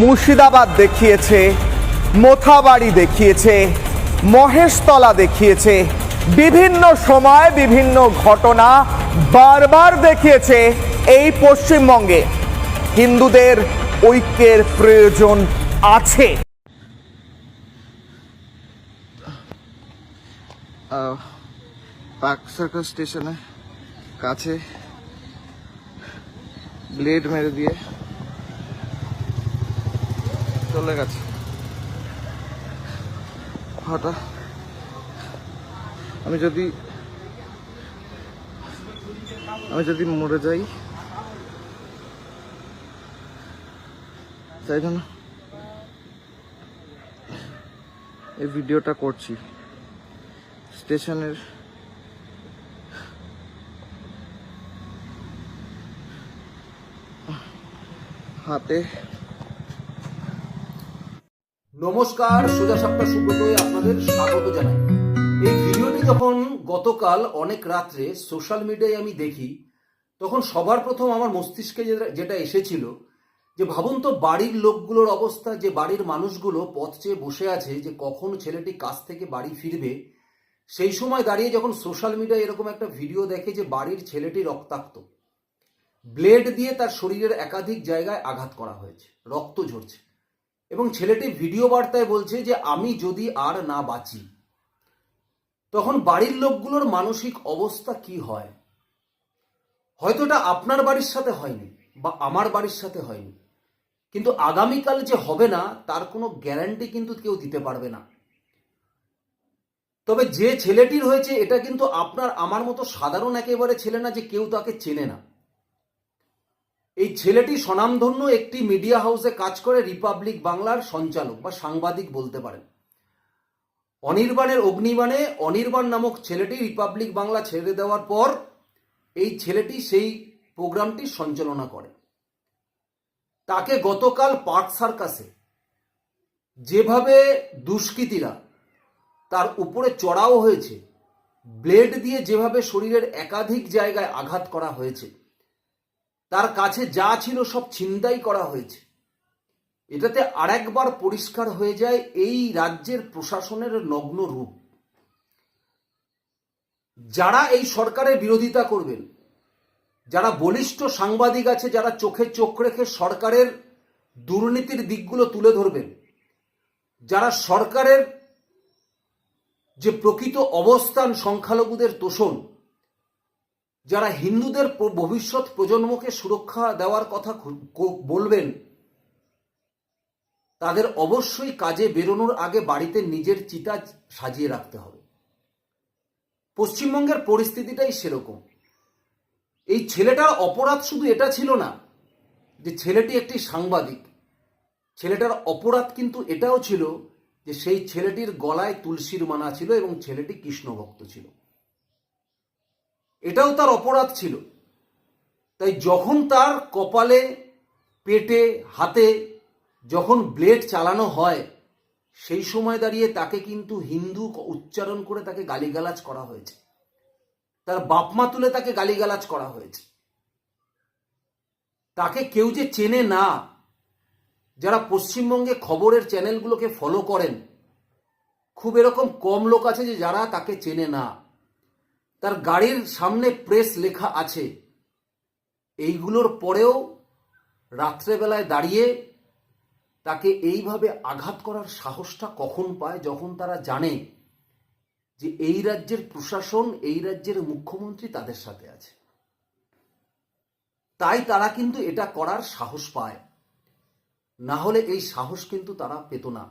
মুর্শিদাবাদ দেখিয়েছে, মোথাবাড়ি দেখিয়েছে, মহেশতলা দেখিয়েছে, বিভিন্ন সময় বিভিন্ন ঘটনা বারবার দেখিয়েছে এই পশ্চিমবঙ্গে। হিন্দুদের ঐক্যের প্রয়োজন আছে। পার্ক সার্কাস স্টেশনে কাছে ব্লেড মেরে দিয়ে চলে গেছে। হঠাৎ আমি যদি আমি যদি মরে যাই, তাই জন্য এই ভিডিওটা করছি। স্টেশনের হাতে নমস্কার, সোজা সাপটা সুব্রতই আপনাদের স্বাগত জানাই। এই ভিডিওটি যখন গতকাল অনেক রাত্রে সোশ্যাল মিডিয়ায় আমি দেখি, তখন সবার প্রথম আমার মস্তিষ্কে যেটা এসেছিল, যে ভাবুন তো বাড়ির লোকগুলোর অবস্থা, যে বাড়ির মানুষগুলো পথ চেয়ে বসে আছে, যে কখন ছেলেটি কাজ থেকে বাড়ি ফিরবে, সেই সময় দাঁড়িয়ে যখন সোশ্যাল মিডিয়ায় এরকম একটা ভিডিও দেখে যে বাড়ির ছেলেটি রক্তাক্ত। ব্লেড দিয়ে তার শরীরের একাধিক জায়গায় আঘাত করা হয়েছে, রক্ত ঝরছে। এবং ছেলেটি ভিডিও বার্তায় বলছে যে, আমি যদি আর না বাঁচি, তখন বাড়ির লোকগুলোর মানসিক অবস্থা কি হয়? হয়তো এটা আপনার বাড়ির সাথে হয়নি বা আমার বাড়ির সাথে হয়নি। কিন্তু আগামীকাল যে হবে না, তার কোনো গ্যারান্টি কিন্তু কেউ দিতে পারবে না। তবে যে ছেলেটির হয়েছে, এটা কিন্তু আপনার, আমার মতো সাধারণ একেবারে ছেলে না যে কেউ তাকে চেনে না। এই ছেলেটি স্বনামধন্য একটি মিডিয়া হাউসে কাজ করে রিপাবলিক বাংলার সঞ্চালক বা সাংবাদিক বলতে পারেন। অনির্বাণের অগ্নিবাণে অনির্বাণ নামক ছেলেটি রিপাবলিক বাংলা ছেড়ে দেওয়ার পর এই ছেলেটি সেই প্রোগ্রামটি সঞ্চালনা করে। তাকে গতকাল পার্ক সার্কাসে যেভাবে দুষ্কৃতীরা তার উপরে চড়াও হয়েছে, ব্লেড দিয়ে যেভাবে শরীরের একাধিক জায়গায় আঘাত করা হয়েছে তার কাছে যা ছিল সব ছিনতাই করা হয়েছে। এটাতে আরেকবার পরিষ্কার হয়ে যায় এই রাজ্যের প্রশাসনের নগ্ন রূপ। যারা এই সরকারের বিরোধিতা করবেন, যারা বলিষ্ঠ সাংবাদিক আছে, যারা চোখে চোখ রেখে সরকারের দুর্নীতির দিকগুলো তুলে ধরবেন, যারা সরকারের যে প্রকৃত অবস্থান সংখ্যালঘুদের তোষণ যারা হিন্দুদের ভবিষ্যৎ প্রজন্মকে সুরক্ষা দেওয়ার কথা বলবেন, তাদের অবশ্যই কাজে বেরোনোর আগে বাড়িতে নিজের চিতা সাজিয়ে রাখতে হবে। পশ্চিমবঙ্গের পরিস্থিতিটাই সেরকম। এই ছেলেটার অপরাধ শুধু এটা ছিল না, যে ছেলেটি একটি সাংবাদিক। ছেলেটার অপরাধ কিন্তু এটাও ছিল যে সেই ছেলেটির গলায় তুলসীর মানা ছিল এবং ছেলেটি কৃষ্ণভক্ত ছিল। এটাও তার অপরাধ ছিল। তাই যখন তার কপালে, পেটে, হাতে যখন ব্লেড চালানো হয়, সেই সময় দাঁড়িয়ে তাকে কিন্তু হিন্দু উচ্চারণ করে তাকে গালিগালাজ করা হয়েছে। তার বাপমা তুলে তাকে গালিগালাজ করা হয়েছে। তাকে কেউ যে চেনে না, যারা পশ্চিমবঙ্গে খবরের চ্যানেলগুলোকে ফলো করেন, খুব এরকম কম লোক আছে যে যারা তাকে চেনে না। তার গাড়ির সামনে প্রেস লেখা আছে। এইগুলোর পরেও রাত্রেবেলায় দাঁড়িয়ে তাকে এইভাবে আঘাত করার সাহসটা কখন পায়, যখন তারা জানে যে এই রাজ্যের প্রশাসন, এই রাজ্যের মুখ্যমন্ত্রী তাদের সাথে আছে। তাই তারা কিন্তু এটা করার সাহস পায়। না হলে এই সাহস কিন্তু তারা পেত না।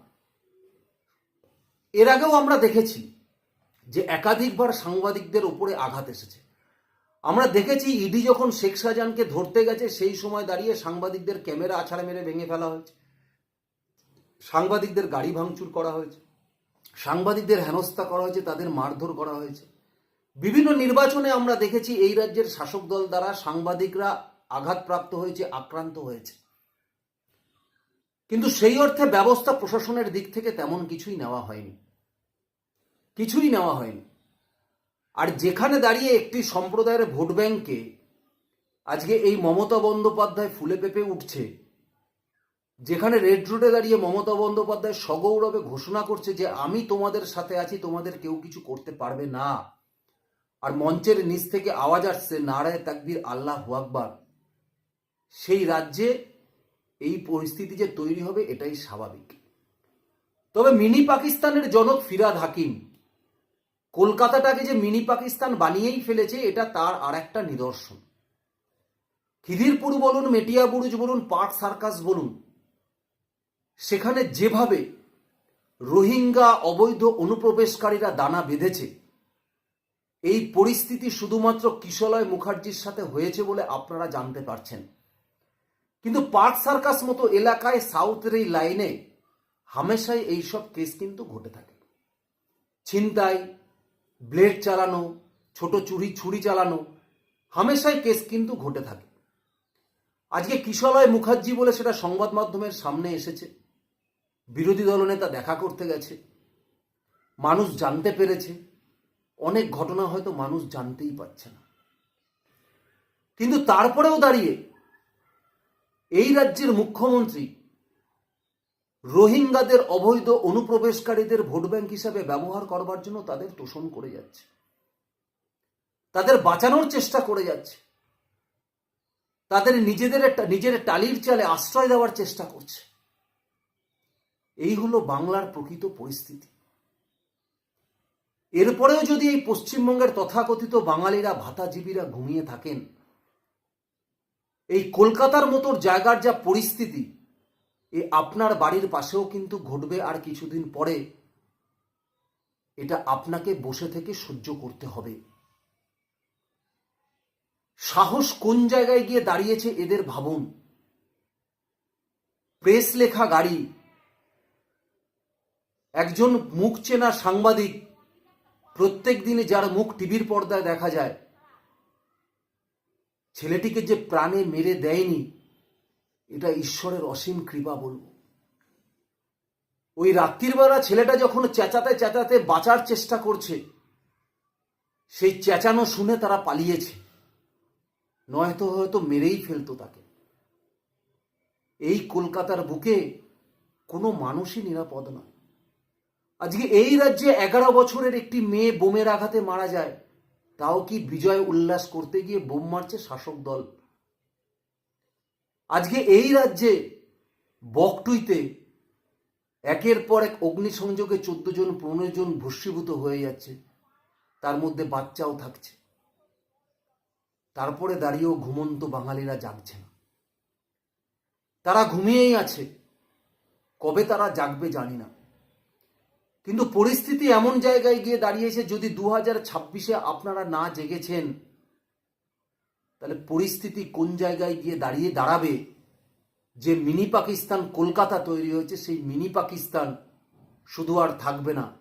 এর আগেও আমরা দেখেছি যে একাধিকবার সাংবাদিকদের উপরে আঘাত এসেছে। আমরা দেখেছি ইডি যখন শেখ শাহজাহানকে ধরতে গেছে, সেই সময় দাঁড়িয়ে সাংবাদিকদের ক্যামেরা আছাড়া মেরে ভেঙে ফেলা হয়েছে। সাংবাদিকদের গাড়ি ভাঙচুর করা হয়েছে। সাংবাদিকদের হেনস্থা করা হয়েছে, তাদের মারধর করা হয়েছে। বিভিন্ন নির্বাচনে আমরা দেখেছি এই রাজ্যের শাসক দল দ্বারা সাংবাদিকরা আঘাতপ্রাপ্ত হয়েছে, আক্রান্ত হয়েছে। কিন্তু সেই অর্থে ব্যবস্থা প্রশাসনের দিক থেকে তেমন কিছুই নেওয়া হয়নি। কিছুই নেওয়া হয়নি। আর যেখানে দাঁড়িয়ে একটি সম্প্রদায়ের ভোট ব্যাংকে আজকে এই মমতা বন্দ্যোপাধ্যায় ফুলে পেঁপে উঠছে, যেখানে রেড রোডে দাঁড়িয়ে মমতা বন্দ্যোপাধ্যায় সগৌরবে ঘোষণা করছে যে, আমি তোমাদের সাথে আছি, তোমাদের কেউ কিছু করতে পারবে না। আর মঞ্চের নিচ থেকে আওয়াজ আসছে, নারায় তাকবির, আল্লাহ আকবার। সেই রাজ্যে এই পরিস্থিতি যে তৈরি হবে, এটাই স্বাভাবিক। তবে মিনি পাকিস্তানের জনক ফিরাদ হাকিম কলকাতাটাকে যে মিনি পাকিস্তান বানিয়েই ফেলেছে, এটা তার আর একটা নিদর্শন। খিদিরপুর বলুন, মেটিয়া বুরুজ বলুন, পাট সার্কাস বলুন, সেখানে যেভাবে রোহিঙ্গা অবৈধ অনুপ্রবেশকারীরা দানা বেঁধেছে, এই পরিস্থিতি শুধুমাত্র কিশলয় মুখার্জির সাথে হয়েছে বলে আপনারা জানতে পারছেন। কিন্তু পার্ক সার্কাস মতো এলাকায় সাউথের এই লাইনে হামেশাই এইসব কেস কিন্তু ঘটে থাকে। ছিনতাই ব্লেড চালানো, ছোট চুরি, ছুরি চালানো, হামেশাই কেস কিন্তু ঘটে থাকে। আজকে কিশলয় মুখার্জি বলে সেটা সংবাদ মাধ্যমের সামনে এসেছে। বিরোধী দলনেতা দেখা করতে গেছে। মানুষ জানতে পেরেছে। অনেক ঘটনা হয়তো মানুষ জানতেই পারছে না। কিন্তু তারপরেও দাঁড়িয়ে এই রাজ্যের মুখ্যমন্ত্রী রোহিঙ্গাদের অবৈধ অনুপ্রবেশকারীদের ভোট ব্যাংক হিসাবে ব্যবহার করবার জন্য তাদের তোষণ করে যাচ্ছে। তাদের বাঁচানোর চেষ্টা করে যাচ্ছে। তাদের নিজেদের নিজের টালির চালে আশ্রয় দেওয়ার চেষ্টা করছে। এই হলো বাংলার প্রকৃত পরিস্থিতি। এরপরেও যদি এই পশ্চিমবঙ্গের তথাকথিত বাঙালিরা, ভাতাজীবীরা ঘুমিয়ে থাকেন, এই কলকাতার মতো জায়গার যা পরিস্থিতি এ আপনার বাড়ির পাশেও কিন্তু ঘটবে আর কিছুদিন পরে এটা আপনাকে বসে থেকে সহ্য করতে হবে। সাহস কোন জায়গায় গিয়ে দাঁড়িয়েছে এদের ভাবুন। প্রেস লেখা গাড়ি। একজন মুখ চেনা সাংবাদিক। প্রত্যেক দিনে যার মুখ টিভির পর্দায় দেখা যায়। ছেলেটিকে যে প্রাণে মেরে দেয়নি। এটা ঈশ্বরের অসীম কৃপা বলব। ওই রাত্রির বেলা ছেলেটা যখন চেঁচাতে চেঁচাতে বাঁচার চেষ্টা করছে, সেই চেঁচানো শুনে তারা পালিয়েছে। নয়তো হয়তো মেরেই ফেলতো তাকে। এই কলকাতার বুকে কোনো মানুষই নিরাপদ নয়। আজকে এই রাজ্যে এগারো বছরের একটি মেয়ে বোমের আঘাতে মারা যায়, তাও কি বিজয় উল্লাস করতে গিয়ে বোম মারছে শাসক দল? আজকে এই রাজ্যে বকটুইতে একের পর এক অগ্নিসংযোগে চোদ্দ জন, পনেরো জন ভস্মীভূত হয়ে যাচ্ছে। তার মধ্যে বাচ্চাও থাকছে। তারপরে দাঁড়িয়েও ঘুমন্ত বাঙালিরা জাগছে না। তারা ঘুমিয়েই আছে। কবে তারা জাগবে জানি না। কিন্তু পরিস্থিতি এমন জায়গায় গিয়ে দাঁড়িয়েছে যদি দু হাজার ছাব্বিশে আপনারা না জেগেছেন তাহলে পরিস্থিতি কোন জায়গায় গিয়ে দাঁড়িয়ে দাঁড়াবে? যে মিনি পাকিস্তান কলকাতা তৈরি হয়েছে, সেই মিনি পাকিস্তান শুধু আর থাকবে না।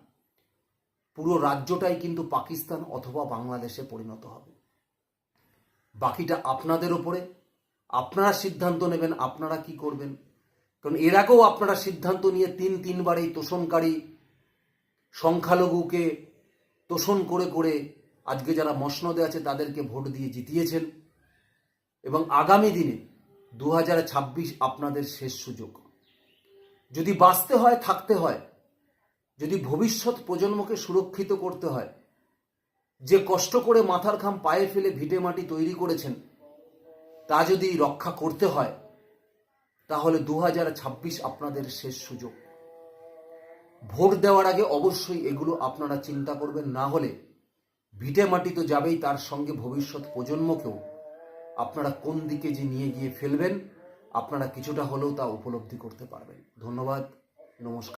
পুরো রাজ্যটাই কিন্তু পাকিস্তান অথবা বাংলাদেশে পরিণত হবে। বাকিটা আপনাদের ওপরে আপনারা সিদ্ধান্ত নেবেন, আপনারা কি করবেন? কারণ এর আগেও আপনারা সিদ্ধান্ত নিয়ে তিন তিনবার এই তোষণকারী সংখ্যালঘুকে তোষণ করে করে আজকে যারা মসনদে আছে, তাদেরকে ভোট দিয়ে জিতিয়েছেন। এবং আগামী দিনে দু হাজার ছাব্বিশ আপনাদের শেষ সুযোগ। যদি বাঁচতে হয়, থাকতে হয়, যদি ভবিষ্যৎ প্রজন্মকে সুরক্ষিত করতে হয়, যে কষ্ট করে মাথার খাম পায়ে ফেলে ভিটে মাটি তৈরি করেছেন, তা যদি রক্ষা করতে হয়, তাহলে দু হাজার ছাব্বিশ আপনাদের শেষ সুযোগ। ভোট দেওয়ার আগে অবশ্যই এগুলো আপনারা চিন্তা করবেন, না হলে ভিটে মাটি তো যাবেই, তার সঙ্গে ভবিষ্যৎ প্রজন্মকেও আপনারা কোন দিকে যে নিয়ে গিয়ে ফেলবেন, আপনারা কিছুটা হলেও তা উপলব্ধি করতে পারবেন। ধন্যবাদ, নমস্কার।